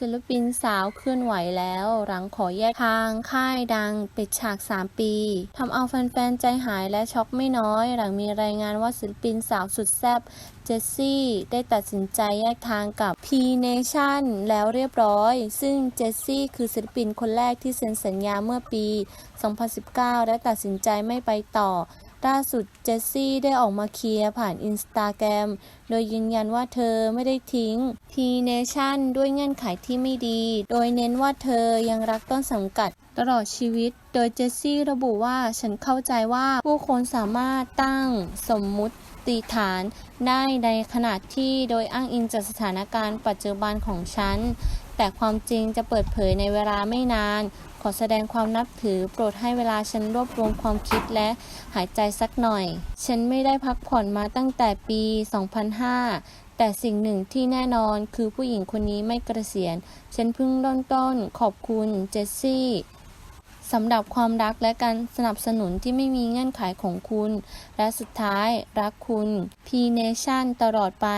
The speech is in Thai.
ศิลปินสาวเคลื่อนไหวแล้ว หลังขอแยกทางค่ายดังปิดฉาก 3 ปีทำเอาแฟนๆ ใจหายและช็อกไม่น้อย หลังมีรายงานว่าศิลปินสาวสุดแซ่บเจสซี่ได้ตัดสินใจแยกทางกับ P Nation แล้วเรียบร้อย ซึ่งเจสซี่คือศิลปินคนแรกที่เซ็นสัญญาเมื่อปี 2019 และตัดสินใจไม่ไปต่อ ล่าสุดเจสซี่ได้ออกมาเคลียร์ผ่านอินสตาแกรมโดยยืนยันว่าเธอไม่ได้ทิ้ง T Nation ด้วยเงื่อนไขที่ไม่ดี โดยเน้นว่าเธอยังรักต้นสังกัดตลอดชีวิต โดยเจสซี่ระบุว่าฉันเข้าใจว่าผู้คนสามารถตั้งสมมุติฐานได้ในขณะที่โดยอ้างอิงจากสถานการณ์ปัจจุบันของฉัน แต่ความจริงจะเปิดเผยในเวลาไม่นาน ขอแสดงความนับถือ โปรดให้เวลาฉันรวบรวมความคิดและหายใจสักหน่อย ฉันไม่ได้พักผ่อนมาตั้งแต่ปี 2005 แต่สิ่งหนึ่งที่แน่นอนคือผู้หญิงคนนี้ไม่กระเกษียณฉันเพิ่งเริ่มต้น ขอบคุณเจสซี่สำหรับความรักและการสนับสนุนที่ไม่มีเงื่อนไขของคุณ และสุดท้ายรักคุณ P Nation ตลอดไป